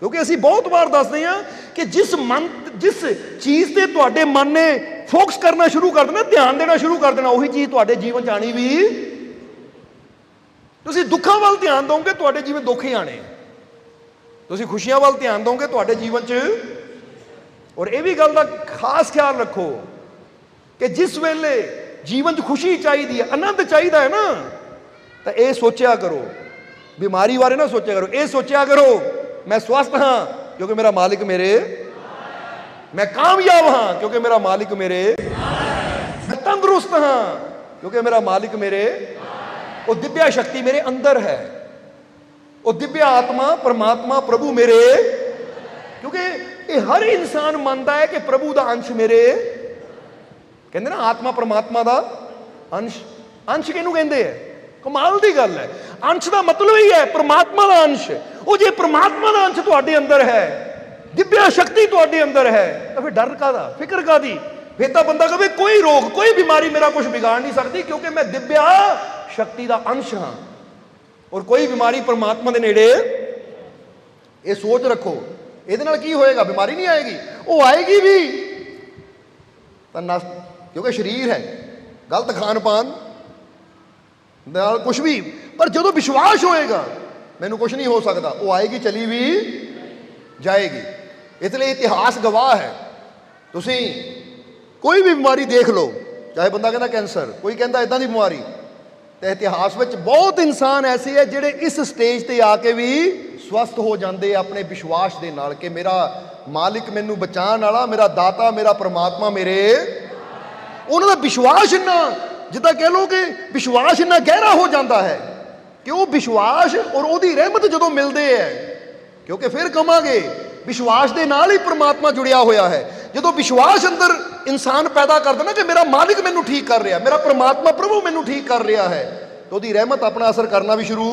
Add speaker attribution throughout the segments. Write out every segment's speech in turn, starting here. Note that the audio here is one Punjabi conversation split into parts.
Speaker 1: ਕਿਉਂਕਿ ਅਸੀਂ ਬਹੁਤ ਵਾਰ ਦੱਸਦੇ ਹਾਂ ਕਿ ਜਿਸ ਮਨ, ਜਿਸ ਚੀਜ਼ ਤੇ ਤੁਹਾਡੇ ਮਨ ਨੇ ਫੋਕਸ ਕਰਨਾ ਸ਼ੁਰੂ ਕਰ ਦੇਣਾ, ਧਿਆਨ ਦੇਣਾ ਸ਼ੁਰੂ ਕਰ ਦੇਣਾ, ਉਹੀ ਚੀਜ਼ ਤੁਹਾਡੇ ਜੀਵਨ 'ਚ ਆਣੀ ਵੀ ਤੁਸੀਂ ਦੁੱਖਾਂ ਵੱਲ ਧਿਆਨ ਦੋਗੇ ਤੁਹਾਡੇ ਜੀਵਨ ਦੁੱਖ ਹੀ ਆਣੇ ਤੁਸੀਂ ਖੁਸ਼ੀਆਂ ਵੱਲ ਧਿਆਨ ਦੋਗੇ ਤੁਹਾਡੇ ਜੀਵਨ 'ਚ ਔਰ ਇਹ ਵੀ ਗੱਲ ਦਾ ਖਾਸ ਖਿਆਲ ਰੱਖੋ ਕਿ ਜਿਸ ਵੇਲੇ ਜੀਵਨ 'ਚ ਖੁਸ਼ੀ ਚਾਹੀਦੀ ਹੈ, ਆਨੰਦ ਚਾਹੀਦਾ ਹੈ ਨਾ, ਤਾਂ ਇਹ ਸੋਚਿਆ ਕਰੋ। ਬਿਮਾਰੀ ਬਾਰੇ ਨਾ ਸੋਚਿਆ ਕਰੋ, ਇਹ ਸੋਚਿਆ ਕਰੋ। ਮੈਂ ਸਵਸਥ ਹਾਂ, ਕਿਉਂਕਿ ਮੇਰਾ ਮਾਲਿਕ ਮੇਰੇ ਮੈਂ ਕਾਮਯਾਬ ਹਾਂ, ਕਿਉਂਕਿ ਮੇਰਾ ਮਾਲਿਕ ਮੇਰੇ ਮੈਂ ਤੰਦਰੁਸਤ ਹਾਂ, ਕਿਉਂਕਿ ਮੇਰਾ ਮਾਲਿਕ ਮੇਰੇ, ਉਹ ਦਿਵਿਆ ਸ਼ਕਤੀ ਮੇਰੇ ਅੰਦਰ ਹੈ। ਉਹ ਦਿਵਿਆ ਆਤਮਾ, ਪਰਮਾਤਮਾ, ਪ੍ਰਭੂ ਮੇਰੇ। ਕਿਉਂਕਿ ਇਹ ਹਰ ਇਨਸਾਨ ਮੰਨਦਾ ਹੈ ਕਿ ਪ੍ਰਭੂ ਦਾ ਅੰਸ਼ ਮੇਰੇ। ਕਹਿੰਦੇ ਨਾ, ਆਤਮਾ ਪਰਮਾਤਮਾ ਦਾ ਅੰਸ਼। ਅੰਸ਼ ਕਿਹਨੂੰ ਕਹਿੰਦੇ ਆ? ਕਮਾਲ ਦੀ ਗੱਲ ਹੈ। ਅੰਸ਼ ਦਾ ਮਤਲਬ ਹੀ ਹੈ, ਪਰਮਾਤਮਾ ਦਾ ਅੰਸ਼। ਉਹ ਜੇ ਪਰਮਾਤਮਾ ਦਾ ਅੰਸ਼ ਤੁਹਾਡੇ ਅੰਦਰ ਹੈ ਦਿਵਿਆ ਸ਼ਕਤੀ ਤੁਹਾਡੇ ਅੰਦਰ ਹੈ, ਤਾਂ ਫਿਰ ਡਰ ਕਾਦਾ ਫਿਕਰ ਕਾਦੀ ਫਿਰ ਤਾਂ ਬੰਦਾ ਕਹੇ, ਕੋਈ ਰੋਗ, ਕੋਈ ਬਿਮਾਰੀ ਮੇਰਾ ਕੁਝ ਵਿਗਾੜ ਨਹੀਂ ਸਕਦੀ, ਕਿਉਂਕਿ ਮੈਂ ਦਿਵਿਆ ਸ਼ਕਤੀ ਦਾ ਅੰਸ਼ ਹਾਂ। ਔਰ ਕੋਈ ਬਿਮਾਰੀ ਪਰਮਾਤਮਾ ਦੇ ਨੇੜੇ ਇਹ ਸੋਚ ਰੱਖੋ। ਇਹਦੇ ਨਾਲ ਕੀ ਹੋਏਗਾ? ਬਿਮਾਰੀ ਨਹੀਂ ਆਏਗੀ। ਉਹ ਆਏਗੀ ਵੀ। ਤਾਂ ਨਸ, ਕਿਉਂਕਿ ਸਰੀਰ ਹੈ, ਗਲਤ ਖਾਣ ਪਾਨ ਨਾਲ ਕੁਝ ਵੀ ਪਰ ਜਦੋਂ ਵਿਸ਼ਵਾਸ ਹੋਏਗਾ, ਮੈਨੂੰ ਕੁਝ ਨਹੀਂ ਹੋ ਸਕਦਾ। ਉਹ ਆਏਗੀ, ਚਲੀ ਵੀ ਜਾਏਗੀ। ਇਸ ਲਈ ਇਤਿਹਾਸ ਗਵਾਹ ਹੈ। ਤੁਸੀਂ ਕੋਈ ਵੀ ਬਿਮਾਰੀ ਦੇਖ ਲਓ, ਚਾਹੇ ਬੰਦਾ ਕਹਿੰਦਾ ਕੈਂਸਰ, ਕੋਈ ਕਹਿੰਦਾ ਇਦਾਂ ਦੀ ਬਿਮਾਰੀ, ਤੇ ਇਤਿਹਾਸ ਵਿੱਚ ਬਹੁਤ ਇਨਸਾਨ ਐਸੇ ਹੈ ਜਿਹੜੇ ਇਸ ਸਟੇਜ ਤੇ ਆ ਕੇ ਵੀ ਸਵਸਥ ਹੋ ਜਾਂਦੇ ਆਪਣੇ ਵਿਸ਼ਵਾਸ ਦੇ ਨਾਲ ਕਿ ਮੇਰਾ ਮਾਲਿਕ ਮੈਨੂੰ ਬਚਾਉਣ ਵਾਲਾ, ਮੇਰਾ ਦਾਤਾ, ਮੇਰਾ ਪ੍ਰਮਾਤਮਾ ਮੇਰੇ। ਉਹਨਾਂ ਦਾ ਵਿਸ਼ਵਾਸ ਇੰਨਾ, ਜਿੱਦਾਂ ਕਹਿ ਲਓ ਕਿ ਵਿਸ਼ਵਾਸ ਇੰਨਾ ਗਹਿਰਾ ਹੋ ਜਾਂਦਾ ਹੈ। ਕਿ ਉਹ ਵਿਸ਼ਵਾਸ ਔਰ ਉਹਦੀ ਰਹਿਮਤ ਜਦੋਂ ਮਿਲਦੇ ਹੈ, ਕਿਉਂਕਿ ਫਿਰ ਕਮਾਂਗੇ, ਵਿਸ਼ਵਾਸ ਦੇ ਨਾਲ ਹੀ ਪ੍ਰਮਾਤਮਾ ਜੁੜਿਆ ਹੋਇਆ ਹੈ। ਜਦੋਂ ਵਿਸ਼ਵਾਸ ਅੰਦਰ ਇਨਸਾਨ ਪੈਦਾ ਕਰਦਾ ਨਾ ਕਿ ਮੇਰਾ ਮਾਲਿਕ ਮੈਨੂੰ ਠੀਕ ਕਰ ਰਿਹਾ, ਮੇਰਾ ਪ੍ਰਮਾਤਮਾ ਪ੍ਰਭੂ ਮੈਨੂੰ ਠੀਕ ਕਰ ਰਿਹਾ ਹੈ, ਤਾਂ ਉਹਦੀ ਰਹਿਮਤ ਆਪਣਾ ਅਸਰ ਕਰਨਾ ਵੀ ਸ਼ੁਰੂ।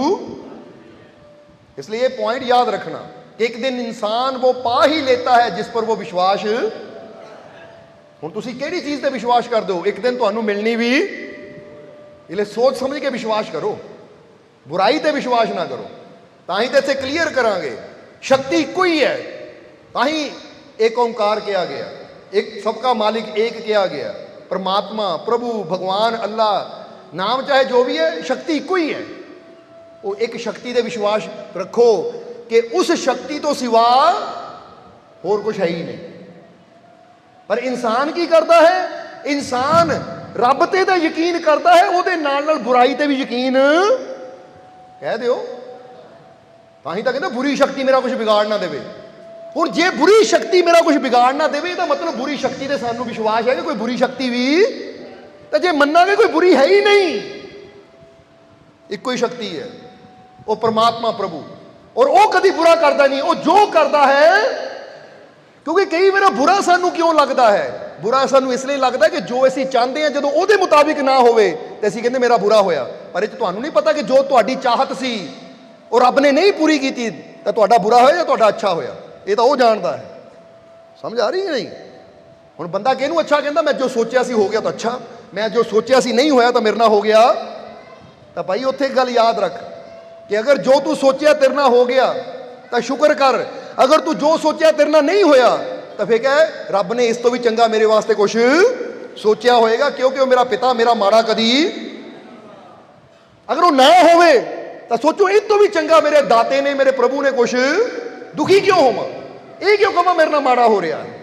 Speaker 1: ਇਸ ਲਈ ਇਹ ਪੁਆਇੰਟ ਯਾਦ ਰੱਖਣਾ ਕਿ ਇੱਕ ਦਿਨ ਇਨਸਾਨ ਉਹ ਪਾ ਹੀ ਲੈਤਾ ਹੈ ਜਿਸ ਪਰ ਉਹ ਵਿਸ਼ਵਾਸ। ਹੁਣ ਤੁਸੀਂ ਕਿਹੜੀ ਚੀਜ਼ ਤੇ ਵਿਸ਼ਵਾਸ ਕਰਦੇ ਹੋ? ਇੱਕ ਦਿਨ ਤੁਹਾਨੂੰ ਮਿਲਣੀ ਵੀ ਇਹ ਲਈ ਸੋਚ ਸਮਝ ਕੇ ਵਿਸ਼ਵਾਸ ਕਰੋ। ਬੁਰਾਈ ਤੇ ਵਿਸ਼ਵਾਸ ਨਾ ਕਰੋ। ਤਾਂ ਹੀ ਤੇ ਇੱਥੇ ਕਲੀਅਰ ਕਰਾਂਗੇ। ਸ਼ਕਤੀ ਇੱਕੋ ਹੀ ਹੈ। ਤਾਂ ਹੀ ਇੱਕ ਓੰਕਾਰ ਕਿਹਾ ਗਿਆ। ਇੱਕ ਸਭ ਦਾ ਮਾਲਿਕ ਇੱਕ ਕਿਹਾ ਗਿਆ। ਪਰਮਾਤਮਾ, ਪ੍ਰਭੂ, ਭਗਵਾਨ, ਅੱਲਾ, ਨਾਮ ਚਾਹੇ ਜੋ ਵੀ ਹੈ, ਸ਼ਕਤੀ ਇੱਕੋ ਹੀ ਹੈ। ਉਹ ਇੱਕ ਸ਼ਕਤੀ ਦੇ ਵਿਸ਼ਵਾਸ ਰੱਖੋ ਕਿ ਉਸ ਸ਼ਕਤੀ ਤੋਂ ਸਿਵਾ ਹੋਰ ਕੁਝ ਹੈ ਹੀ ਨਹੀਂ। ਪਰ ਇਨਸਾਨ ਕੀ ਕਰਦਾ ਹੈ? ਇਨਸਾਨ ਰੱਬ ਤੇ ਤਾਂ ਯਕੀਨ ਕਰਦਾ ਹੈ, ਉਹਦੇ ਨਾਲ ਨਾਲ ਬੁਰਾਈ ਤੇ ਵੀ ਯਕੀਨ ਕਹਿ ਦਿਓ। ਤਾਂ ਹੀ ਤਾਂ ਕਹਿੰਦਾ ਬੁਰੀ ਸ਼ਕਤੀ ਮੇਰਾ ਕੁਝ ਵਿਗਾੜ ਨਾ ਦੇਵੇ। ਹੁਣ ਜੇ ਬੁਰੀ ਸ਼ਕਤੀ ਮੇਰਾ ਕੁਝ ਵਿਗਾੜ ਨਾ ਦੇਵੇ, ਇਹਦਾ ਮਤਲਬ ਬੁਰੀ ਸ਼ਕਤੀ ਤੇ ਸਾਨੂੰ ਵਿਸ਼ਵਾਸ ਹੈ ਕਿ ਕੋਈ ਬੁਰੀ ਸ਼ਕਤੀ ਵੀ ਤਾਂ ਜੇ ਮੰਨਾਂਗੇ ਕੋਈ ਬੁਰੀ ਹੈ ਹੀ ਨਹੀਂ। ਇੱਕੋ ਹੀ ਸ਼ਕਤੀ ਹੈ। ਉਹ ਪਰਮਾਤਮਾ ਪ੍ਰਭੂ। ਔਰ ਉਹ ਕਦੀ ਬੁਰਾ ਕਰਦਾ ਨਹੀਂ। ਉਹ ਜੋ ਕਰਦਾ ਹੈ, ਕਿਉਂਕਿ ਕਈ ਵਾਰ ਬੁਰਾ ਸਾਨੂੰ ਕਿਉਂ ਲੱਗਦਾ ਹੈ? ਬੁਰਾ ਸਾਨੂੰ ਇਸ ਲਈ ਲੱਗਦਾ ਕਿ ਜੋ ਅਸੀਂ ਚਾਹੁੰਦੇ ਹਾਂ, ਜਦੋਂ ਉਹਦੇ ਮੁਤਾਬਿਕ ਨਾ ਹੋਵੇ, ਤੇ ਅਸੀਂ ਕਹਿੰਦੇ ਮੇਰਾ ਬੁਰਾ ਹੋਇਆ। ਪਰ ਇਹ ਤੁਹਾਨੂੰ ਨਹੀਂ ਪਤਾ ਕਿ ਜੋ ਤੁਹਾਡੀ ਚਾਹਤ ਸੀ, ਉਹ ਰੱਬ ਨੇ ਨਹੀਂ ਪੂਰੀ ਕੀਤੀ, ਤਾਂ ਤੁਹਾਡਾ ਬੁਰਾ ਹੋਇਆ ਜਾਂ ਤੁਹਾਡਾ ਅੱਛਾ ਹੋਇਆ? ਇਹ ਤਾਂ ਉਹ ਜਾਣਦਾ ਹੈ। ਸਮਝ ਆ ਰਹੀ ਹੈ ਨਹੀਂ? ਹੁਣ ਬੰਦਾ ਕਿਹਨੂੰ ਅੱਛਾ ਕਹਿੰਦਾ? ਮੈਂ ਜੋ ਸੋਚਿਆ ਸੀ ਹੋ ਗਿਆ ਤਾਂ ਅੱਛਾ, ਮੈਂ ਜੋ ਸੋਚਿਆ ਸੀ ਨਹੀਂ ਹੋਇਆ ਤਾਂ ਮੇਰੇ ਨਾਲ ਹੋ ਗਿਆ। ਤਾਂ ਭਾਈ ਉੱਥੇ ਇੱਕ ਗੱਲ ਯਾਦ ਰੱਖ ਕਿ ਅਗਰ ਜੋ ਤੂੰ ਸੋਚਿਆ ਤੇਰੇ ਨਾਲ ਹੋ ਗਿਆ, ਤਾਂ ਸ਼ੁਕਰ ਕਰ। ਅਗਰ ਤੂੰ ਜੋ ਸੋਚਿਆ ਤੇਰੇ ਨਾਲ ਨਹੀਂ ਹੋਇਆ, ਤਾਂ ਫੇਰ ਕਹੇ, ਰੱਬ ਨੇ ਇਸ ਤੋਂ ਵੀ ਚੰਗਾ ਮੇਰੇ ਵਾਸਤੇ ਕੁਝ ਸੋਚਿਆ ਹੋਏਗਾ, ਕਿਉਂਕਿ ਉਹ ਮੇਰਾ ਪਿਤਾ, ਮੇਰਾ ਮਾੜਾ ਕਦੀ ਅਗਰ ਉਹ ਨਾ ਹੋਵੇ, ਤਾਂ ਸੋਚੋ ਇਹ ਤੋਂ ਵੀ ਚੰਗਾ ਮੇਰੇ ਦਾਤੇ ਨੇ, ਮੇਰੇ ਪ੍ਰਭੂ ਨੇ ਕੁਛ। ਦੁਖੀ ਕਿਉਂ ਹੋਵਾਂ? ਇਹ ਕਿਉਂ ਕਹਾਂ ਮੇਰੇ ਨਾਲ ਮਾੜਾ ਹੋ ਰਿਹਾ? ਹੈ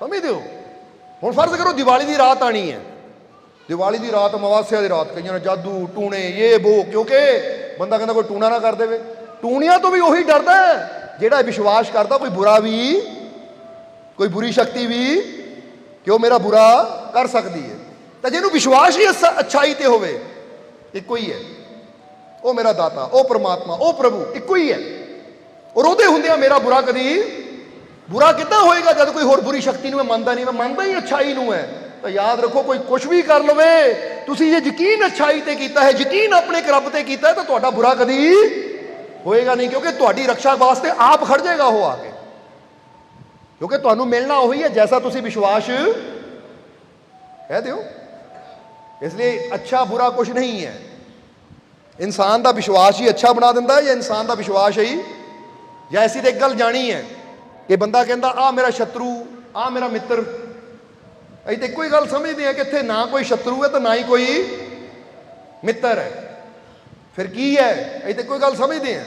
Speaker 1: ਸਮਝਦੇ ਹੋ? ਹੁਣ ਫਰਜ਼ ਕਰੋ ਦੀਵਾਲੀ ਦੀ ਰਾਤ ਆਣੀ ਹੈ। ਦੀਵਾਲੀ ਦੀ ਰਾਤ, ਅਮਾਵਾਸਿਆ ਦੀ ਰਾਤ, ਕਈਆਂ ਨੇ ਜਾਦੂ, ਟੂਣੇ, ਇਹ, ਬੋ, ਕਿਉਂਕਿ ਬੰਦਾ ਕਹਿੰਦਾ ਕੋਈ ਟੂਣਾ ਨਾ ਕਰ ਦੇਵੇ। ਟੂਣੀਆਂ ਤੋਂ ਵੀ ਉਹੀ ਡਰਦਾ ਜਿਹੜਾ ਵਿਸ਼ਵਾਸ ਕਰਦਾ ਕੋਈ ਬੁਰਾ ਵੀ, ਕੋਈ ਬੁਰੀ ਸ਼ਕਤੀ ਵੀ, ਕਿ ਉਹ ਮੇਰਾ ਬੁਰਾ ਕਰ ਸਕਦੀ ਹੈ। ਤਾਂ ਜਿਹਨੂੰ ਵਿਸ਼ਵਾਸ ਹੀ ਅੱਛਾ- ਅੱਛਾਈ ਤੇ ਹੋਵੇ ਇੱਕੋ ਹੀ ਹੈ। ਉਹ ਮੇਰਾ ਦਾਤਾ, ਉਹ ਪ੍ਰਮਾਤਮਾ, ਉਹ ਪ੍ਰਭੂ, ਇੱਕੋ ਹੀ ਹੈ। ਔਰ ਉਹਦੇ ਹੁੰਦਿਆਂ ਮੇਰਾ ਬੁਰਾ ਕਦੀ। ਬੁਰਾ ਕਿੱਦਾਂ ਹੋਏਗਾ ਜਦ ਕੋਈ ਹੋਰ ਬੁਰੀ ਸ਼ਕਤੀ ਨੂੰ ਮੈਂ ਮੰਨਦਾ ਨਹੀਂ, ਮੈਂ ਮੰਨਦਾ ਹੀ ਅੱਛਾਈ ਨੂੰ ਹੈ। ਤਾਂ ਯਾਦ ਰੱਖੋ, ਕੋਈ ਕੁਝ ਵੀ ਕਰ ਲਵੇ, ਤੁਸੀਂ ਜੇ ਯਕੀਨ ਅੱਛਾਈ ਤੇ ਕੀਤਾ ਹੈ, ਯਕੀਨ ਆਪਣੇ ਇੱਕ ਰੱਬ ਤੇ ਕੀਤਾ ਹੈ, ਤਾਂ ਤੁਹਾਡਾ ਬੁਰਾ ਕਦੀ ਹੋਏਗਾ ਨਹੀਂ, ਕਿਉਂਕਿ ਤੁਹਾਡੀ ਰੱਖਿਆ ਵਾਸਤੇ ਆਪ ਖੜ ਜਾਏਗਾ ਉਹ ਆ ਕੇ। ਕਿਉਂਕਿ ਤੁਹਾਨੂੰ ਮਿਲਣਾ ਉਹੀ ਹੈ, ਜੈਸਾ ਤੁਸੀਂ ਵਿਸ਼ਵਾਸ, ਕਹਿ ਦਿਓ। ਇਸ ਲਈ ਅੱਛਾ ਬੁਰਾ ਕੁਝ ਨਹੀਂ ਹੈ ਇਨਸਾਨ ਦਾ ਵਿਸ਼ਵਾਸ ਹੀ ਅੱਛਾ ਬਣਾ ਦਿੰਦਾ ਹੈ ਜਾਂ ਇਨਸਾਨ ਦਾ ਵਿਸ਼ਵਾਸ ਹੀ ਜਾਂ ਐਸੀ ਤੇ ਇੱਕ ਗੱਲ ਜਾਣੀ ਹੈ ਕਿ ਬੰਦਾ ਕਹਿੰਦਾ ਆ ਮੇਰਾ ਸ਼ਤਰੂ ਆ ਮੇਰਾ ਮਿੱਤਰ ਅਸੀਂ ਤੇ ਇੱਕੋ ਹੀ ਗੱਲ ਸਮਝਦੇ ਹਾਂ ਕਿ ਇੱਥੇ ਨਾ ਕੋਈ ਸ਼ਤਰੂ ਹੈ ਤੇ ਨਾ ਹੀ ਕੋਈ ਮਿੱਤਰ ਹੈ ਫਿਰ ਕੀ ਹੈ ਅਸੀਂ ਤੇ ਕੋਈ ਗੱਲ ਸਮਝਦੇ ਹਾਂ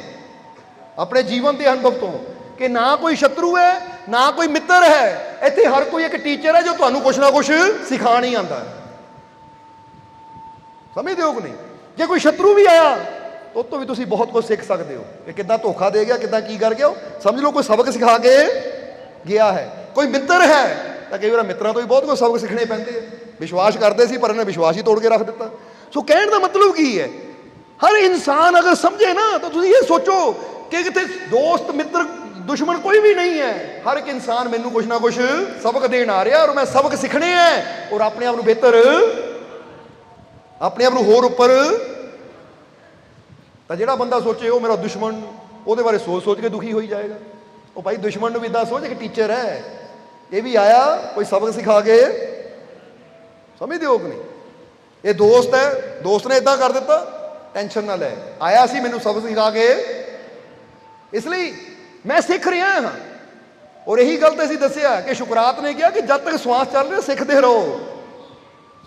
Speaker 1: ਆਪਣੇ ਜੀਵਨ ਦੇ ਅਨੁਭਵ ਤੋਂ ਕਿ ਨਾ ਕੋਈ ਸ਼ਤਰੂ ਹੈ ਨਾ ਕੋਈ ਮਿੱਤਰ ਹੈ ਇੱਥੇ ਹਰ ਕੋਈ ਇੱਕ ਟੀਚਰ ਹੈ ਜੋ ਤੁਹਾਨੂੰ ਕੁਛ ਨਾ ਕੁਛ ਸਿਖਾਣ ਹੀ ਆਂਦਾ ਹੈ ਸਮਝਦੇ ਹੋ ਕਿ ਨਹੀਂ? ਜੇ ਕੋਈ ਸ਼ਤਰੂ ਵੀ ਆਇਆ, ਉਹ ਤੋਂ ਵੀ ਤੁਸੀਂ ਬਹੁਤ ਕੁਝ ਸਿੱਖ ਸਕਦੇ ਹੋ। ਕਿ ਕਿੱਦਾਂ ਧੋਖਾ ਦੇ ਗਿਆ, ਕਿੱਦਾਂ ਕੀ ਕਰ ਗਿਆ ਉਹ? ਸਮਝ ਲਓ, ਕੋਈ ਸਬਕ ਸਿਖਾ ਕੇ ਗਿਆ ਹੈ। ਕੋਈ ਮਿੱਤਰ ਹੈ, ਤਾਂ ਕਈ ਵਾਰ ਮਿੱਤਰਾਂ ਤੋਂ ਵੀ ਬਹੁਤ ਕੁਝ ਸਬਕ ਸਿੱਖਣੇ ਪੈਂਦੇ ਆ। ਵਿਸ਼ਵਾਸ ਕਰਦੇ ਸੀ, ਪਰ ਇਹਨੇ ਵਿਸ਼ਵਾਸ ਹੀ ਤੋੜ ਕੇ ਰੱਖ ਦਿੱਤਾ। ਸੋ ਕਹਿਣ ਦਾ ਮਤਲਬ ਕੀ ਹੈ? ਹਰ ਇਨਸਾਨ ਅਗਰ ਸਮਝੇ ਨਾ, ਤਾਂ ਤੁਸੀਂ ਇਹ ਸੋਚੋ ਕਿ ਕਿਤੇ ਦੋਸਤ, ਮਿੱਤਰ, ਦੁਸ਼ਮਣ ਕੋਈ ਵੀ ਨਹੀਂ ਹੈ। ਹਰ ਇੱਕ ਇਨਸਾਨ ਮੈਨੂੰ ਕੁਝ ਨਾ ਕੁਝ ਸਬਕ ਦੇਣ ਆ ਰਿਹਾ ਔਰ ਮੈਂ ਸਬਕ ਸਿੱਖਣੇ ਹੈ ਔਰ ਆਪਣੇ ਆਪ ਨੂੰ ਬਿਹਤਰ ਆਪਣੇ ਆਪ ਨੂੰ ਹੋਰ ਉੱਪਰ। ਤਾਂ ਜਿਹੜਾ ਬੰਦਾ ਸੋਚੇ ਉਹ ਮੇਰਾ ਦੁਸ਼ਮਣ, ਉਹਦੇ ਬਾਰੇ ਸੋਚ ਸੋਚ ਕੇ ਦੁਖੀ ਹੋਈ ਜਾਏਗਾ। ਉਹ ਭਾਈ ਦੁਸ਼ਮਣ ਨੂੰ ਵੀ ਇਦਾਂ ਸੋਚ ਕਿ ਟੀਚਰ ਹੈ। ਇਹ ਵੀ ਆਇਆ, ਕੋਈ ਸਬਕ ਸਿਖਾ ਕੇ। ਸਮਝਦੇ ਹੋ ਕਿ ਨਹੀਂ? ਇਹ ਦੋਸਤ ਹੈ, ਦੋਸਤ ਨੇ ਇਦਾਂ ਕਰ ਦਿੱਤਾ, ਟੈਨਸ਼ਨ ਨਾ ਲੈ। ਆਇਆ ਸੀ ਮੈਨੂੰ ਸਬਕ ਸਿਖਾ ਕੇ। ਇਸ ਲਈ ਮੈਂ ਸਿੱਖ ਰਿਹਾ ਹਾਂ। ਔਰ ਇਹੀ ਗੱਲ ਤਾਂ ਅਸੀਂ ਦੱਸਿਆ ਕਿ ਸ਼ੁਕਰਾਤ ਨੇ ਕਿਹਾ ਕਿ ਜਦ ਤੱਕ ਸਵਾਸ ਚੱਲ ਰਿਹਾ, ਸਿੱਖਦੇ ਰਹੋ।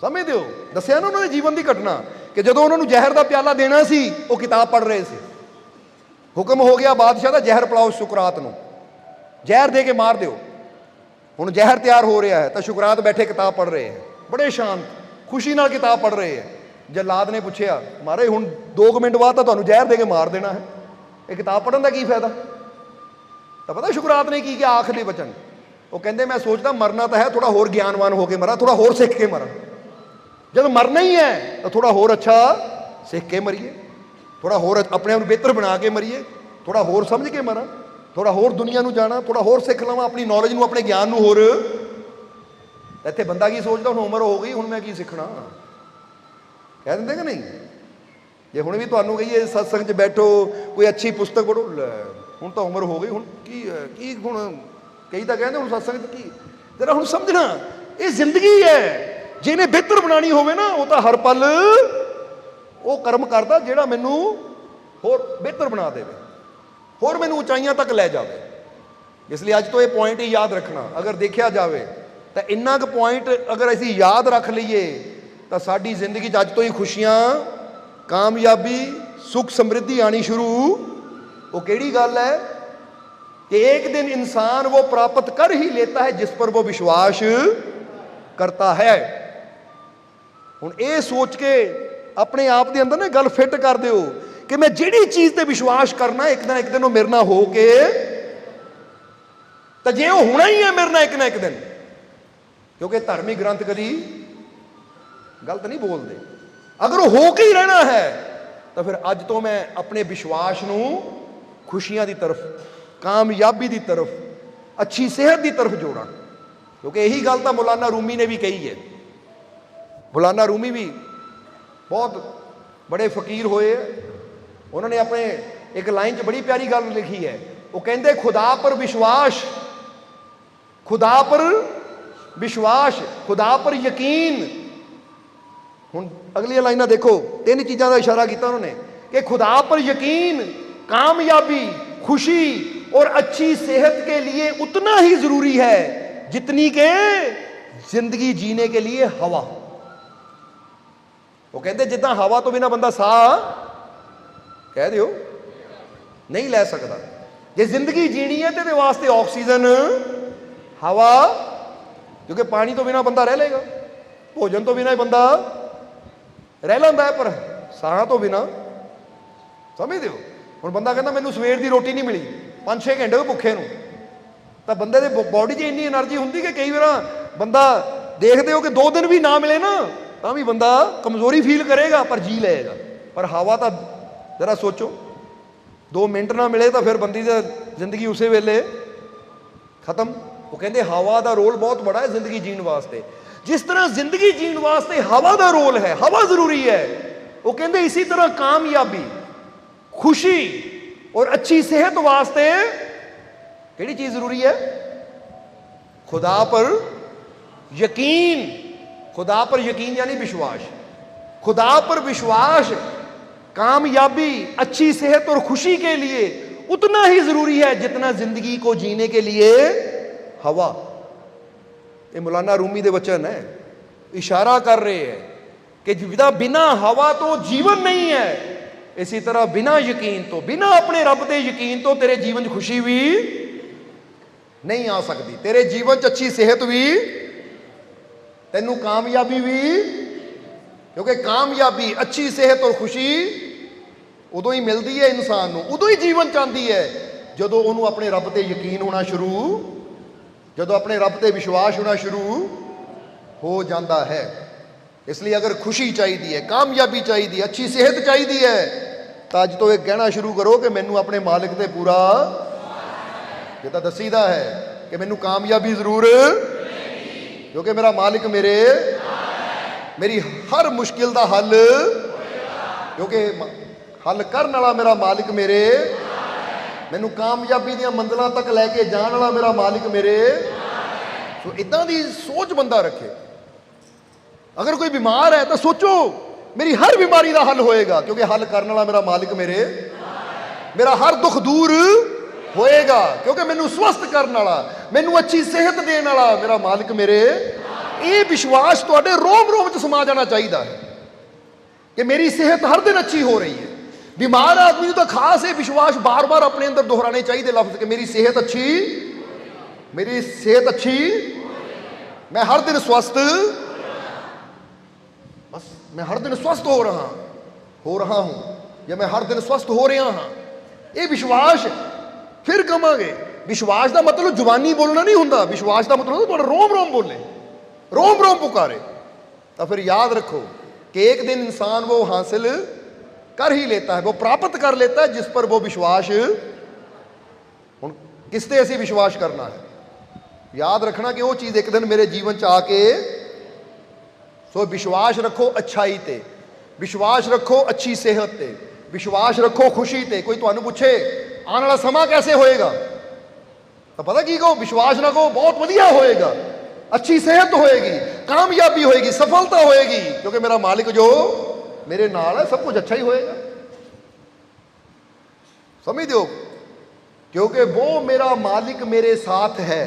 Speaker 1: ਸਮਝਦੇ ਹੋ? ਦੱਸਿਆ ਨਾ ਉਹਨਾਂ ਦੇ ਜੀਵਨ ਦੀ ਘਟਨਾ ਕਿ ਜਦੋਂ ਉਹਨਾਂ ਨੂੰ ਜ਼ਹਿਰ ਦਾ ਪਿਆਲਾ ਦੇਣਾ ਸੀ, ਉਹ ਕਿਤਾਬ ਪੜ੍ਹ ਰਹੇ ਸੀ। ਹੁਕਮ ਹੋ ਗਿਆ ਬਾਦਸ਼ਾਹ ਦਾ ਜ਼ਹਿਰ ਪਿਲਾਓ ਸ਼ੁਕਰਾਤ ਨੂੰ। ਜ਼ਹਿਰ ਦੇ ਕੇ ਮਾਰ ਦਿਓ। ਹੁਣ ਜ਼ਹਿਰ ਤਿਆਰ ਹੋ ਰਿਹਾ ਹੈ ਤਾਂ ਸ਼ੁਕਰਾਤ ਬੈਠੇ ਕਿਤਾਬ ਪੜ੍ਹ ਰਹੇ ਹੈ। ਬੜੇ ਸ਼ਾਂਤ, ਖੁਸ਼ੀ ਨਾਲ ਕਿਤਾਬ ਪੜ੍ਹ ਰਹੇ ਹੈ। ਜਲਾਦ ਨੇ ਪੁੱਛਿਆ ਮਹਾਰਾਜ ਹੁਣ 2 ਮਿੰਟ ਬਾਅਦ ਤਾਂ ਤੁਹਾਨੂੰ ਜ਼ਹਿਰ ਦੇ ਕੇ ਮਾਰ ਦੇਣਾ ਹੈ। ਇਹ ਕਿਤਾਬ ਪੜ੍ਹਨ ਦਾ ਕੀ ਫਾਇਦਾ? ਤਾਂ ਪਤਾ ਸ਼ੁਕਰਾਤ ਨੇ ਕੀ ਕਿਹਾ ਆਖ ਆਖਰੀ ਬਚਨ ਉਹ ਕਹਿੰਦੇ, ਮੈਂ ਸੋਚਦਾ ਮਰਨਾ ਤਾਂ ਹੈ ਥੋੜਾ ਹੋਰ ਗਿਆਨਵਾਨ ਹੋ ਕੇ ਮਰਾਂ ਥੋੜਾ ਹੋਰ ਸਿੱਖ ਕੇ ਮਰਾਂ। ਜਦ ਮਰਨਾ ਹੀ ਹੈ, ਤਾਂ ਥੋੜਾ ਹੋਰ ਅੱਛਾ ਸਿੱਖ ਕੇ ਮਰੀਏ। ਥੋੜਾ ਹੋਰ ਆਪਣੇ ਆਪ ਨੂੰ ਬਿਹਤਰ ਬਣਾ ਕੇ ਮਰੀਏ। ਥੋੜਾ ਹੋਰ ਸਮਝ ਕੇ ਮਰਾਂ। ਥੋੜਾ ਹੋਰ ਦੁਨੀਆ ਨੂੰ ਜਾਣਾ ਥੋੜਾ ਹੋਰ ਸਿੱਖ ਲਵਾਂ, ਆਪਣੀ ਨੌਲੇਜ ਨੂੰ, ਆਪਣੇ ਗਿਆਨ ਨੂੰ ਹੋਰ। ਇੱਥੇ ਬੰਦਾ ਕੀ ਸੋਚਦਾ, ਹੁਣ ਉਮਰ ਹੋ ਗਈ, ਹੁਣ ਮੈਂ ਕੀ ਸਿੱਖਣਾ? ਕਹਿ ਦਿੰਦੇ ਕਿ ਨਹੀਂ? ਜੇ ਹੁਣ ਵੀ ਤੁਹਾਨੂੰ ਕਹੀਏ, ਸਤਸੰਗ 'ਚ ਬੈਠੋ, ਕੋਈ ਅੱਛੀ ਪੁਸਤਕ ਪੜ੍ਹੋ, ਲੈ, ਹੁਣ ਤਾਂ ਉਮਰ ਹੋ ਗਈ, ਹੁਣ ਕੀ ਕੀ ਹੁਣ ਕਈ ਤਾਂ ਕਹਿੰਦੇ, ਹੁਣ ਸਤਸੰਗ 'ਚ ਕੀ? ਜਰਾ ਹੁਣ ਸਮਝਣਾ, ਇਹ ਜ਼ਿੰਦਗੀ ਹੈ। ਜਿਹਨੇ ਬਿਹਤਰ ਬਣਾਣੀ ਹੋਵੇ ਨਾ ਉਹ ਤਾਂ ਹਰ ਪਲ ਉਹ ਕਰਮ ਕਰਦਾ ਜਿਹੜਾ ਮੈਨੂੰ ਹੋਰ ਬਿਹਤਰ ਬਣਾ ਦੇਵੇ ਹੋਰ ਮੈਨੂੰ ਉਚਾਈਆਂ ਤੱਕ ਲੈ ਜਾਵੇ ਇਸ ਲਈ ਅੱਜ ਤੋਂ ਇਹ ਪੁਆਇੰਟ ਹੀ ਯਾਦ ਰੱਖਣਾ ਅਗਰ ਦੇਖਿਆ ਜਾਵੇ ਤਾਂ ਇੰਨਾ ਕੁ ਪੁਆਇੰਟ ਅਗਰ ਅਸੀਂ ਯਾਦ ਰੱਖ ਲਈਏ ਤਾਂ ਸਾਡੀ ਜ਼ਿੰਦਗੀ 'ਚ ਅੱਜ ਤੋਂ ਹੀ ਖੁਸ਼ੀਆਂ ਕਾਮਯਾਬੀ ਸੁਖ ਸਮਰਿੱਧੀ ਆਣੀ ਸ਼ੁਰੂ ਉਹ ਕਿਹੜੀ ਗੱਲ ਹੈ कि एक दिन इंसान वो प्राप्त कर ही लेता है जिस पर वो विश्वास करता है ਹੁਣ ਇਹ ਸੋਚ ਕੇ ਆਪਣੇ ਆਪ ਦੇ ਅੰਦਰ ਨਾ ਗੱਲ ਫਿੱਟ ਕਰ ਦਿਓ ਕਿ ਮੈਂ ਜਿਹੜੀ ਚੀਜ਼ ਤੇ ਵਿਸ਼ਵਾਸ ਕਰਨਾ ਇੱਕ ਨਾ ਇੱਕ ਦਿਨ ਉਹ ਮੇਰੇ ਨਾਲ ਹੋ ਕੇ, ਤਾਂ ਜੇ ਉਹ ਹੋਣਾ ਹੀ ਹੈ ਮੇਰੇ ਨਾਲ ਇੱਕ ਨਾ ਇੱਕ ਦਿਨ। ਕਿਉਂਕਿ ਧਾਰਮਿਕ ਗ੍ਰੰਥ ਕਦੀ ਗਲਤ ਨਹੀਂ ਬੋਲਦੇ। ਅਗਰ ਉਹ ਹੋ ਕੇ ਹੀ ਰਹਿਣਾ ਹੈ, ਤਾਂ ਫਿਰ ਅੱਜ ਤੋਂ ਮੈਂ ਆਪਣੇ ਵਿਸ਼ਵਾਸ ਨੂੰ ਖੁਸ਼ੀਆਂ ਦੀ ਤਰਫ, ਕਾਮਯਾਬੀ ਦੀ ਤਰਫ, ਅੱਛੀ ਸਿਹਤ ਦੀ ਤਰਫ ਜੋੜਾਂ। ਕਿਉਂਕਿ ਇਹੀ ਗੱਲ ਤਾਂ ਮੌਲਾਨਾ ਰੂਮੀ ਨੇ ਵੀ ਕਹੀ ਹੈ। ਮੌਲਾਨਾ ਰੂਮੀ ਵੀ ਬਹੁਤ ਬੜੇ ਫਕੀਰ ਹੋਏ ਉਹਨਾਂ ਨੇ ਆਪਣੇ ਇੱਕ ਲਾਈਨ 'ਚ ਬੜੀ ਪਿਆਰੀ ਗੱਲ ਲਿਖੀ ਹੈ। ਉਹ ਕਹਿੰਦੇ, ਖੁਦਾ ਪਰ ਵਿਸ਼ਵਾਸ, ਖੁਦਾ ਪਰ ਵਿਸ਼ਵਾਸ, ਖੁਦਾ ਪਰ ਯਕੀਨ। ਹੁਣ ਅਗਲੀਆਂ ਲਾਈਨਾਂ ਦੇਖੋ, ਤਿੰਨ ਚੀਜ਼ਾਂ ਦਾ ਇਸ਼ਾਰਾ ਕੀਤਾ ਉਹਨਾਂ ਨੇ ਕਿ ਖੁਦਾ ਪਰ ਯਕੀਨ, ਕਾਮਯਾਬੀ खुशी और अच्छी सेहत के लिए उतना ही जरूरी है जितनी के जिंदगी जीने के लिए हवा ਉਹ ਕਹਿੰਦੇ ਜਿੱਦਾਂ ਹਵਾ ਤੋਂ ਬਿਨਾ ਬੰਦਾ ਸਾਹ ਕਹਿ ਦਿਓ, ਨਹੀਂ ਲੈ ਸਕਦਾ। ਜੇ ਜ਼ਿੰਦਗੀ ਜੀਣੀ ਹੈ ਤੇ ਦੇ ਵਾਸਤੇ ਆਕਸੀਜਨ, ਹਵਾ, ਕਿਉਂਕਿ ਪਾਣੀ ਤੋਂ ਬਿਨਾ ਬੰਦਾ ਰਹਿ ਲੇਗਾ ਭੋਜਨ ਤੋਂ ਬਿਨਾ ਹੀ ਬੰਦਾ ਰਹਿ ਲੈਂਦਾ ਹੈ, ਪਰ ਸਾਹ ਤੋਂ ਬਿਨਾ। ਸਮਝਦੇ ਹੋ? ਹੁਣ ਬੰਦਾ ਕਹਿੰਦਾ ਮੈਨੂੰ ਸਵੇਰ ਦੀ ਰੋਟੀ ਨਹੀਂ ਮਿਲੀ 5-6 ਘੰਟੇ ਹੋ ਭੁੱਖੇ ਨੂੰ। ਤਾਂ ਬੰਦੇ ਦੇ ਬਾਡੀ 'ਚ ਇੰਨੀ એનર્ਜੀ ਹੁੰਦੀ ਕਿ ਕਈ ਵਾਰ ਬੰਦਾ ਦੇਖਦੇ ਹੋ ਕਿ ਦੋ ਦਿਨ ਵੀ ਨਾ ਮਿਲੇ ਨਾ। ਤਾਂ ਵੀ ਬੰਦਾ ਕਮਜ਼ੋਰੀ ਫੀਲ ਕਰੇਗਾ, ਪਰ ਜੀ ਲਏਗਾ। ਪਰ ਹਵਾ ਤਾਂ ਜ਼ਰਾ ਸੋਚੋ 2 ਮਿੰਟ ਨਾ ਮਿਲੇ ਤਾਂ ਫਿਰ ਬੰਦੀ ਦੀ ਜ਼ਿੰਦਗੀ ਉਸੇ ਵੇਲੇ ਖਤਮ। ਉਹ ਕਹਿੰਦੇ, ਹਵਾ ਦਾ ਰੋਲ ਬਹੁਤ ਬੜਾ ਹੈ ਜ਼ਿੰਦਗੀ ਜੀਣ ਵਾਸਤੇ। ਜਿਸ ਤਰ੍ਹਾਂ ਜ਼ਿੰਦਗੀ ਜੀਣ ਵਾਸਤੇ ਹਵਾ ਦਾ ਰੋਲ ਹੈ, ਹਵਾ ਜ਼ਰੂਰੀ ਹੈ। ਉਹ ਕਹਿੰਦੇ, ਇਸੇ ਤਰ੍ਹਾਂ ਕਾਮਯਾਬੀ, ਖੁਸ਼ੀ ਔਰ ਅੱਛੀ ਸਿਹਤ ਵਾਸਤੇ ਕਿਹੜੀ ਚੀਜ਼ ਜ਼ਰੂਰੀ ਹੈ? ਖੁਦਾ ਪਰ ਯਕੀਨ। खुदा पर यकीन यानी विश्वास। खुदा पर विश्वास, कामयाबी, अच्छी सेहत और खुशी के लिए उतना ही ज़रूरी है जितना ज़िंदगी को जीने के लिए हवा। ये मौलाना रूमी दे वचन है। इशारा कर रहे हैं कि जिदा बिना हवा तो जीवन नहीं है। इसी तरह बिना यकीन तो बिना अपने रब के यकीन तो तेरे जीवन खुशी भी नहीं आ सकती। तेरे जीवन अच्छी सेहत भी ਤੈਨੂੰ ਕਾਮਯਾਬੀ ਵੀ, ਕਿਉਂਕਿ ਕਾਮਯਾਬੀ, ਅੱਛੀ ਸਿਹਤ ਔਰ ਖੁਸ਼ੀ ਉਦੋਂ ਹੀ ਮਿਲਦੀ ਹੈ ਇਨਸਾਨ ਨੂੰ, ਉਦੋਂ ਹੀ ਜੀਵਨ ਚਾਹੁੰਦੀ ਹੈ। ਜਦੋਂ ਉਹਨੂੰ ਆਪਣੇ ਰੱਬ ਤੇ ਯਕੀਨ ਹੋਣਾ ਸ਼ੁਰੂ, ਜਦੋਂ ਆਪਣੇ ਰੱਬ ਤੇ ਵਿਸ਼ਵਾਸ ਹੋਣਾ ਸ਼ੁਰੂ ਹੋ ਜਾਂਦਾ ਹੈ। ਇਸ ਲਈ ਅਗਰ ਖੁਸ਼ੀ ਚਾਹੀਦੀ ਹੈ, ਕਾਮਯਾਬੀ ਚਾਹੀਦੀ ਹੈ, ਅੱਛੀ ਸਿਹਤ ਚਾਹੀਦੀ ਹੈ, ਤਾਂ ਅੱਜ ਤੋਂ ਇਹ ਕਹਿਣਾ ਸ਼ੁਰੂ ਕਰੋ ਕਿ ਮੈਨੂੰ ਆਪਣੇ ਮਾਲਕ ਤੇ ਪੂਰਾ ਇਹ ਤਾਂ ਦੱਸੀਦਾ ਹੈ ਕਿ ਮੈਨੂੰ ਕਾਮਯਾਬੀ ਜ਼ਰੂਰ ਕਿਉਂਕਿ ਮੇਰਾ ਮਾਲਿਕ ਮੇਰੇ ਮੇਰੀ ਹਰ ਮੁਸ਼ਕਿਲ ਦਾ ਹੱਲ ਕਿਉਂਕਿ ਹੱਲ ਕਰਨ ਵਾਲਾ ਮੇਰਾ ਮਾਲਿਕ ਮੇਰੇ ਮੈਨੂੰ ਕਾਮਯਾਬੀ ਦੀਆਂ ਮੰਜ਼ਲਾਂ ਤੱਕ ਲੈ ਕੇ ਜਾਣ ਵਾਲਾ ਮੇਰਾ ਮਾਲਿਕ ਮੇਰੇ ਸੋ ਇਦਾਂ ਦੀ ਸੋਚ ਬੰਦਾ ਰੱਖੇ। ਅਗਰ ਕੋਈ ਬਿਮਾਰ ਹੈ ਤਾਂ ਸੋਚੋ, ਮੇਰੀ ਹਰ ਬਿਮਾਰੀ ਦਾ ਹੱਲ ਹੋਏਗਾ ਕਿਉਂਕਿ ਹੱਲ ਕਰਨ ਵਾਲਾ ਮੇਰਾ ਮਾਲਿਕ ਮੇਰੇ। ਮੇਰਾ ਹਰ ਦੁੱਖ ਦੂਰ ਹੋਏਗਾ, ਕਿਉਂਕਿ ਮੈਨੂੰ ਸਵਸਥ ਕਰਨ ਵਾਲਾ, ਮੈਨੂੰ ਅੱਛੀ ਸਿਹਤ ਦੇਣ ਵਾਲਾ ਮੇਰਾ ਮਾਲਿਕ ਮੇਰੇ। ਇਹ ਵਿਸ਼ਵਾਸ ਤੁਹਾਡੇ ਰੋਮ ਰੋਮ ਚ ਸਮਾ ਜਾਣਾ ਚਾਹੀਦਾ ਹੈ ਕਿ ਮੇਰੀ ਸਿਹਤ ਹਰ ਦਿਨ ਅੱਛੀ ਹੋ ਰਹੀ ਹੈ। ਬਿਮਾਰ ਆਦਮੀ ਨੂੰ ਤਾਂ ਖਾਸ ਇਹ ਵਿਸ਼ਵਾਸ ਬਾਰ-ਬਾਰ ਆਪਣੇ ਅੰਦਰ ਦੁਹਰਾਣੇ ਚਾਹੀਦੇ ਲਫ਼ਜ਼ ਕਿ ਮੇਰੀ ਸਿਹਤ ਅੱਛੀ, ਮੇਰੀ ਸਿਹਤ ਅੱਛੀ, ਮੈਂ ਹਰ ਦਿਨ ਸਵਸਥ, ਬਸ ਮੈਂ ਹਰ ਦਿਨ ਸਵਸਥ ਹੋ ਰਹਾ ਹੋ ਰਹਾ ਹੂੰ ਜਾਂ ਮੈਂ ਹਰ ਦਿਨ ਸਵਸਥ ਹੋ ਰਿਹਾ ਹਾਂ। ਇਹ ਵਿਸ਼ਵਾਸ ਫਿਰ ਕਮਾਂਗੇ ਵਿਸ਼ਵਾਸ ਦਾ ਮਤਲਬ ਜ਼ੁਬਾਨੀ ਬੋਲਣਾ ਨਹੀਂ ਹੁੰਦਾ ਵਿਸ਼ਵਾਸ ਦਾ ਮਤਲਬ ਹੁੰਦਾ ਤੁਹਾਡਾ ਰੋਮ ਰੋਮ ਬੋਲੇ ਰੋਮ ਰੋਮ ਪੁਕਾਰੇ ਤਾਂ ਫਿਰ याद रखो कि एक दिन इंसान वो हासिल कर ही लेता है वो प्राप्त कर लेता है जिस पर वो विश्वास ਹੁਣ ਕਿਸ ਤੇ ਅਸੀਂ ਵਿਸ਼ਵਾਸ ਕਰਨਾ ਹੈ ਯਾਦ ਰੱਖਣਾ ਕਿ ਉਹ ਚੀਜ਼ ਇੱਕ ਦਿਨ ਮੇਰੇ ਜੀਵਨ ਚ ਆ ਕੇ ਸੋ ਵਿਸ਼ਵਾਸ ਰੱਖੋ ਅੱਛਾਈ ਤੇ ਵਿਸ਼ਵਾਸ ਰੱਖੋ ਅੱਛੀ ਸਿਹਤ ਤੇ ਵਿਸ਼ਵਾਸ ਰੱਖੋ ਖੁਸ਼ੀ ਤੇ ਕੋਈ ਤੁਹਾਨੂੰ ਪੁੱਛੇ ਆਉਣ ਵਾਲਾ ਸਮਾਂ ਕੈਸੇ ਹੋਏਗਾ ਤਾਂ ਪਤਾ ਕੀ ਕਹੋ ਵਿਸ਼ਵਾਸ ਨਾ ਕਹੋ ਬਹੁਤ ਵਧੀਆ ਹੋਏਗਾ ਅੱਛੀ ਸਿਹਤ ਹੋਏਗੀ ਕਾਮਯਾਬੀ ਹੋਏਗੀ ਸਫਲਤਾ ਹੋਏਗੀ ਕਿਉਂਕਿ ਮੇਰਾ ਮਾਲਿਕ ਜੋ ਮੇਰੇ ਨਾਲ ਹੈ ਸਭ ਕੁਝ ਅੱਛਾ ਹੀ ਹੋਏਗਾ ਸਮਝਦੇ ਹੋ क्योंकि वो मेरा मालिक मेरे साथ है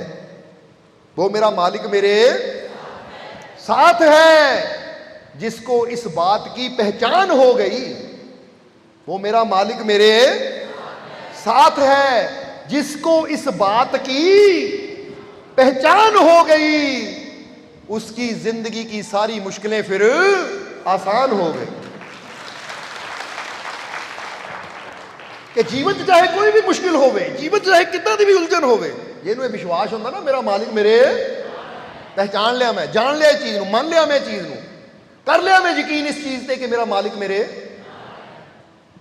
Speaker 1: वो मेरा मालिक मेरे साथ है जिसको इस बात की पहचान हो गई वो मेरा मालिक मेरे साथ है, जिसको इस बात की पहचान हो गई, उसकी ज़िंदगी की सारी मुश्किलें फिर आसान हो गई। कि जीवन चाहे कोई भी मुश्किल होवे, जीवन चाहे कितना भी उलझन होवे जिन्होंने विश्वास होता ना, मेरा मालिक मेरे पहचान लिया मैं, जान लिया चीज़ मान लिया मैं चीज़ न, कर लिया मैं यकीन इस चीज़ से कि मेरा मालिक मेरे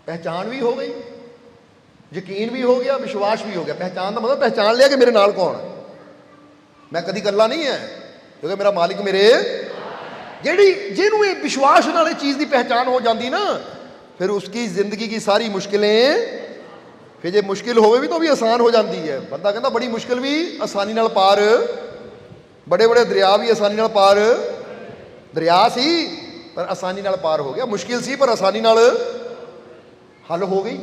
Speaker 1: पहचान भी हो गई। ਯਕੀਨ ਵੀ ਹੋ ਗਿਆ, ਵਿਸ਼ਵਾਸ ਵੀ ਹੋ ਗਿਆ। ਪਹਿਚਾਨ ਦਾ ਮਤਲਬ ਪਹਿਚਾਨ ਲਿਆ ਕਿ ਮੇਰੇ ਨਾਲ ਕੌਣ ਹੈ। ਮੈਂ ਕਦੀ ਇਕੱਲਾ ਨਹੀਂ ਹੈ, ਕਿਉਂਕਿ ਮੇਰਾ ਮਾਲਿਕ ਮੇਰੇ ਜਿਹੜੀ ਜਿਹਨੂੰ ਇਹ ਵਿਸ਼ਵਾਸ ਨਾਲ ਇਹ ਚੀਜ਼ ਦੀ ਪਹਿਚਾਨ ਹੋ ਜਾਂਦੀ ਨਾ, ਫਿਰ ਉਸकी ਜ਼ਿੰਦਗੀ ਦੀ ਸਾਰੀ ਮੁਸ਼ਕਿਲਾਂ, ਫਿਰ ਜੇ ਮੁਸ਼ਕਿਲ ਹੋਵੇ ਵੀ ਤਾਂ ਵੀ ਆਸਾਨ ਹੋ ਜਾਂਦੀ ਹੈ। ਬੰਦਾ ਕਹਿੰਦਾ ਬੜੀ ਮੁਸ਼ਕਿਲ ਵੀ ਆਸਾਨੀ ਨਾਲ ਪਾਰ, ਬੜੇ ਬੜੇ ਦਰਿਆ ਵੀ ਆਸਾਨੀ ਨਾਲ ਪਾਰ। ਦਰਿਆ ਸੀ, ਪਰ ਆਸਾਨੀ ਨਾਲ ਪਾਰ ਹੋ ਗਿਆ। ਮੁਸ਼ਕਿਲ ਸੀ, ਪਰ ਆਸਾਨੀ ਨਾਲ ਹੱਲ ਹੋ ਗਈ।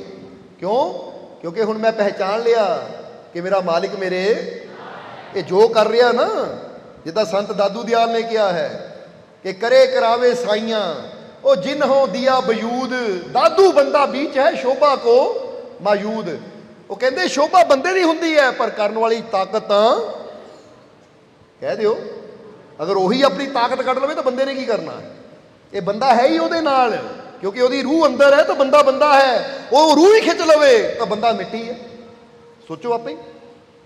Speaker 1: ਕਿਉਂ? ਕਿਉਂਕਿ ਹੁਣ ਮੈਂ ਪਹਿਚਾਨ ਲਿਆ ਕਿ ਮੇਰਾ ਮਾਲਿਕ ਮੇਰੇ ਇਹ ਜੋ ਕਰ ਰਿਹਾ ਨਾ, ਜਿੱਦਾਂ ਸੰਤ ਦਾਦੂ ਦਿਆਲ ਨੇ ਕਿਹਾ ਹੈ ਕਿ ਕਰੇ ਕਰਾਵੇ ਸਾਈਆਂ, ਉਹ ਜਿਨ ਹੋ ਦਿਆ ਬਯੂਦ, ਦਾਦੂ ਬੰਦਾ ਵਿੱਚ ਹੈ ਸ਼ੋਭਾ ਕੋ ਮਾਯੂਦ। ਉਹ ਕਹਿੰਦੇ ਸ਼ੋਭਾ ਬੰਦੇ ਦੀ ਹੁੰਦੀ ਹੈ, ਪਰ ਕਰਨ ਵਾਲੀ ਤਾਕਤ ਤਾਂ ਕਹਿ ਦਿਓ, ਅਗਰ ਉਹੀ ਆਪਣੀ ਤਾਕਤ ਕੱਢ ਲਵੇ ਤਾਂ ਬੰਦੇ ਨੇ ਕੀ ਕਰਨਾ? ਇਹ ਬੰਦਾ ਹੈ ਹੀ ਉਹਦੇ ਨਾਲ। ਕਿਉਂਕਿ ਉਹਦੀ ਰੂਹ ਅੰਦਰ ਹੈ ਤਾਂ ਬੰਦਾ ਬੰਦਾ ਹੈ। ਉਹ ਰੂਹ ਹੀ ਖਿੱਚ ਲਵੇ ਤਾਂ ਬੰਦਾ ਮਿੱਟੀ ਹੈ। ਸੋਚੋ ਆਪੇ।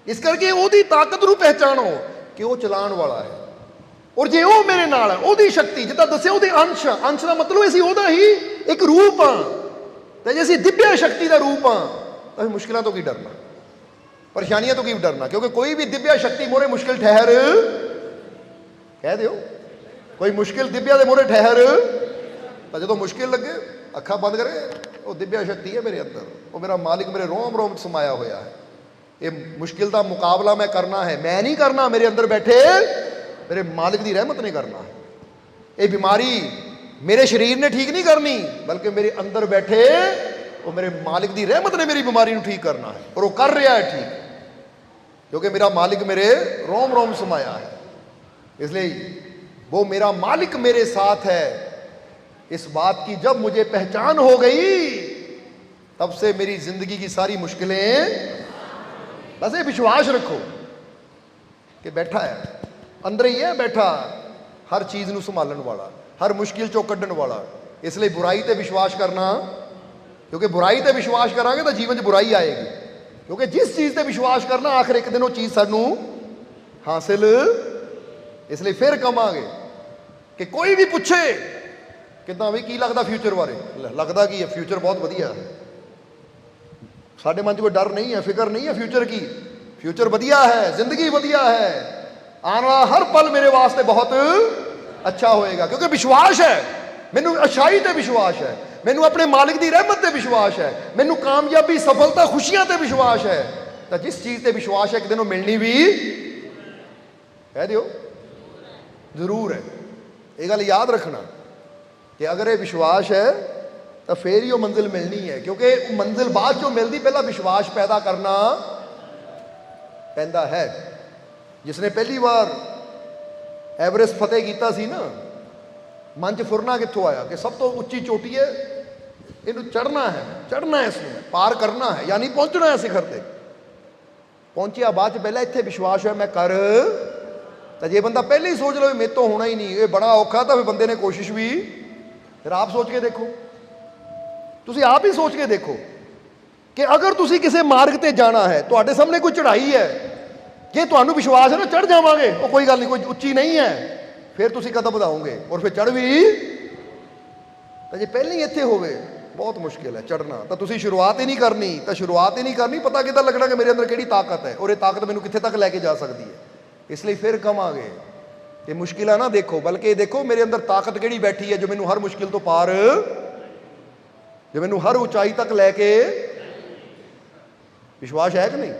Speaker 1: ਇਸ ਕਰਕੇ ਉਹਦੀ ਤਾਕਤ ਨੂੰ ਪਹਿਚਾਣੋ ਕਿ ਉਹ ਚਲਾਉਣ ਵਾਲਾ ਹੈ। ਔਰ ਜੇ ਉਹ ਮੇਰੇ ਨਾਲ ਹੈ, ਉਹਦੀ ਸ਼ਕਤੀ, ਜਿੱਦਾਂ ਦੱਸਿਆ ਉਹਦੇ ਅੰਸ਼ ਅੰਸ਼ ਦਾ ਮਤਲਬ ਅਸੀਂ ਉਹਦਾ ਹੀ ਇੱਕ ਰੂਪ ਆ ਤੇ ਜੇ ਅਸੀਂ ਦਿਵਿਆ ਸ਼ਕਤੀ ਦਾ ਰੂਪ ਆ ਤਾਂ ਅਸੀਂ ਮੁਸ਼ਕਿਲਾਂ ਤੋਂ ਕੀ ਡਰਨਾ? ਪਰੇਸ਼ਾਨੀਆਂ ਤੋਂ ਕੀ ਡਰਨਾ? ਕਿਉਂਕਿ ਕੋਈ ਵੀ ਦਿਵਿਆ ਸ਼ਕਤੀ ਮੋਰੇ ਮੁਸ਼ਕਿਲ ਠਹਿਰ, ਕਹਿ ਦਿਓ। ਕੋਈ ਮੁਸ਼ਕਿਲ ਦਿਵਿਆ ਦੇ ਮੋਰੇ ਠਹਿਰ ਤਾਂ ਜਦੋਂ ਮੁਸ਼ਕਿਲ ਲੱਗੇ ਅੱਖਾਂ ਬੰਦ ਕਰੇ ਉਹ ਦਿਵਿਆ ਸ਼ਕਤੀ ਹੈ ਮੇਰੇ ਅੰਦਰ ਉਹ ਮੇਰਾ ਮਾਲਿਕ ਮੇਰੇ ਰੋਮ ਰੋਮ 'ਚ ਸਮਾਇਆ ਹੋਇਆ ਹੈ ਇਹ ਮੁਸ਼ਕਿਲ ਦਾ ਮੁਕਾਬਲਾ ਮੈਂ ਕਰਨਾ ਹੈ ਮੈਂ ਨਹੀਂ ਕਰਨਾ ਮੇਰੇ ਅੰਦਰ ਬੈਠੇ ਮੇਰੇ ਮਾਲਿਕ ਦੀ ਰਹਿਮਤ ਨੇ ਕਰਨਾ ਹੈ ਇਹ ਬਿਮਾਰੀ ਮੇਰੇ ਸਰੀਰ ਨੇ ਠੀਕ ਨਹੀਂ ਕਰਨੀ ਬਲਕਿ ਮੇਰੇ ਅੰਦਰ ਬੈਠੇ ਉਹ ਮੇਰੇ ਮਾਲਿਕ ਦੀ ਰਹਿਮਤ ਨੇ ਮੇਰੀ ਬਿਮਾਰੀ ਨੂੰ ਠੀਕ ਕਰਨਾ ਹੈ ਔਰ ਉਹ ਕਰ ਰਿਹਾ ਹੈ ਠੀਕ क्योंकि मेरा मालिक मेरे रोम रोम समाया है इसलिए वो मेरा मालिक मेरे साथ है इस बात की जब मुझे पहचान हो गई तब से मेरी जिंदगी की सारी मुश्किलें बस ये विश्वास रखो कि बैठा है अंदर ही है बैठा हर चीज ਨੂੰ ਸੰਭਾਲਣ ਵਾਲਾ ਹਰ ਮੁਸ਼ਕਿਲ ਚੋਂ ਕੱਢਣ ਵਾਲਾ ਇਸ ਲਈ ਬੁਰਾਈ ਤੇ ਵਿਸ਼ਵਾਸ ਕਰਨਾ ਕਿਉਂਕਿ ਬੁਰਾਈ ਤੇ ਵਿਸ਼ਵਾਸ ਕਰਾਂਗੇ ਤਾਂ ਜੀਵਨ 'ਚ ਬੁਰਾਈ ਆਏਗੀ ਕਿਉਂਕਿ ਜਿਸ ਚੀਜ਼ ਤੇ ਵਿਸ਼ਵਾਸ ਕਰਨਾ ਆਖਰ ਇੱਕ ਦਿਨ ਉਹ ਚੀਜ਼ ਸਾਨੂੰ ਹਾਸਿਲ ਇਸ ਲਈ ਫਿਰ ਕਵਾਂਗੇ ਕਿ ਕੋਈ ਵੀ ਪੁੱਛੇ ਕਿੱਦਾਂ ਵੀ ਕੀ ਲੱਗਦਾ ਫਿਊਚਰ ਬਾਰੇ? ਲੈ, ਲੱਗਦਾ ਕੀ ਹੈ? ਫਿਊਚਰ ਬਹੁਤ ਵਧੀਆ ਹੈ। ਸਾਡੇ ਮਨ 'ਚ ਕੋਈ ਡਰ ਨਹੀਂ ਹੈ ਫਿਕਰ ਨਹੀਂ ਹੈ ਫਿਊਚਰ ਕੀ? ਫਿਊਚਰ ਵਧੀਆ ਹੈ ਜ਼ਿੰਦਗੀ ਵਧੀਆ ਹੈ। ਆਉਣ ਵਾਲਾ ਹਰ ਪਲ ਮੇਰੇ ਵਾਸਤੇ ਬਹੁਤ ਅੱਛਾ ਹੋਏਗਾ ਕਿਉਂਕਿ ਵਿਸ਼ਵਾਸ ਹੈ। ਮੈਨੂੰ ਅਛਾਈ ਤੇ ਵਿਸ਼ਵਾਸ ਹੈ। ਮੈਨੂੰ ਆਪਣੇ ਮਾਲਿਕ ਦੀ ਰਹਿਮਤ ਤੇ ਵਿਸ਼ਵਾਸ ਹੈ। ਮੈਨੂੰ ਕਾਮਯਾਬੀ ਸਫਲਤਾ ਖੁਸ਼ੀਆਂ ਤੇ ਵਿਸ਼ਵਾਸ ਹੈ। ਤਾਂ ਜਿਸ ਚੀਜ਼ ਤੇ ਵਿਸ਼ਵਾਸ ਹੈ ਇੱਕ ਦਿਨ ਉਹ ਮਿਲਣੀ ਵੀ ਕਹਿ ਦਿਓ ਜ਼ਰੂਰ ਹੈ। ਇਹ ਗੱਲ ਯਾਦ ਰੱਖਣਾ। ਕਿ ਅਗਰ ਇਹ ਵਿਸ਼ਵਾਸ ਹੈ, ਤਾਂ ਫੇਰ ਹੀ ਉਹ ਮੰਜ਼ਿਲ ਮਿਲਣੀ ਹੈ, ਕਿਉਂਕਿ ਉਹ ਮੰਜ਼ਿਲ ਬਾਅਦ ਚੋਂ ਮਿਲਦੀ, ਪਹਿਲਾਂ ਵਿਸ਼ਵਾਸ ਪੈਦਾ ਕਰਨਾ ਪੈਂਦਾ ਹੈ। ਜਿਸ ਨੇ ਪਹਿਲੀ ਵਾਰ ਐਵਰੈਸਟ ਫਤਿਹ ਕੀਤਾ ਸੀ ਨਾ, ਮਨ 'ਚ ਫੁਰਨਾ ਕਿੱਥੋਂ ਆਇਆ ਕਿ ਸਭ ਤੋਂ ਉੱਚੀ ਚੋਟੀ ਹੈ, ਇਹਨੂੰ ਚੜਨਾ ਹੈ ਚੜਨਾ ਹੈ ਇਸ ਨੂੰ, ਪਾਰ ਕਰਨਾ ਹੈ, ਯਾਨੀ ਪਹੁੰਚਣਾ ਹੈ ਸਿਖਰ ਤੇ। ਪਹੁੰਚਿਆ ਬਾਅਦ ਚ ਪਹਿਲਾਂ ਇੱਥੇ ਵਿਸ਼ਵਾਸ ਹੋਇਆ, ਮੈਂ ਕਰ। ਤਾਂ ਜੇ ਬੰਦਾ ਪਹਿਲਾਂ ਹੀ ਸੋਚ ਲਵੇ ਮੇਰੇ ਤੋਂ ਹੋਣਾ ਹੀ ਨਹੀਂ, ਇਹ ਬੜਾ ਔਖਾ, ਤਾਂ ਫਿਰ ਬੰਦੇ ਨੇ ਕੋਸ਼ਿਸ਼ ਵੀ ਫਿਰ ਆਪ ਸੋਚ ਕੇ ਦੇਖੋ। ਤੁਸੀਂ ਆਪ ਹੀ ਸੋਚ ਕੇ ਦੇਖੋ ਕਿ ਅਗਰ ਤੁਸੀਂ ਕਿਸੇ ਮਾਰਗ ਤੇ ਜਾਣਾ ਹੈ, ਤੁਹਾਡੇ ਸਾਹਮਣੇ ਕੋਈ ਚੜ੍ਹਾਈ ਹੈ, ਜੇ ਤੁਹਾਨੂੰ ਵਿਸ਼ਵਾਸ ਹੈ ਨਾ ਚੜ ਜਾਵਾਂਗੇ, ਉਹ ਕੋਈ ਗੱਲ ਨਹੀਂ, ਕੋਈ ਉੱਚੀ ਨਹੀਂ ਹੈ, ਫਿਰ ਤੁਸੀਂ ਕਦਮ ਵਧਾਓਗੇ ਔਰ ਫਿਰ ਚੜ ਵੀ ਤਾਂ ਜੇ ਪਹਿਲਾਂ ਹੀ ਇੱਥੇ ਹੋਵੇ, ਬਹੁਤ ਮੁਸ਼ਕਿਲ ਹੈ ਚੜਨਾ ਤਾਂ ਤੁਸੀਂ ਸ਼ੁਰੂਆਤ ਹੀ ਨਹੀਂ ਕਰਨੀ, ਤਾਂ ਸ਼ੁਰੂਆਤ ਹੀ ਨਹੀਂ ਕਰਨੀ, ਪਤਾ ਕਿੱਦਾਂ ਲੱਗਣਾ ਕਿ ਮੇਰੇ ਅੰਦਰ ਕਿਹੜੀ ਤਾਕਤ ਹੈ ਔਰ ਇਹ ਤਾਕਤ ਮੈਨੂੰ ਕਿੱਥੇ ਤੱਕ ਲੈ ਕੇ ਜਾ ਸਕਦੀ ਹੈ। ਇਸ ਲਈ ਫਿਰ ਕਮਾਂਗੇ ਕਿ ਮੁਸ਼ਕਿਲਾਂ ਨਾ ਦੇਖੋ, ਬਲਕਿ ਇਹ ਦੇਖੋ ਮੇਰੇ ਅੰਦਰ ਤਾਕਤ ਕਿਹੜੀ ਬੈਠੀ ਹੈ ਜੋ ਮੈਨੂੰ ਹਰ ਮੁਸ਼ਕਿਲ ਤੋਂ ਪਾਰ, ਜੋ ਮੈਨੂੰ ਹਰ ਉਚਾਈ ਤੱਕ ਲੈ ਕੇ ਵਿਸ਼ਵਾਸ ਹੈ ਕਿ ਨਹੀਂ?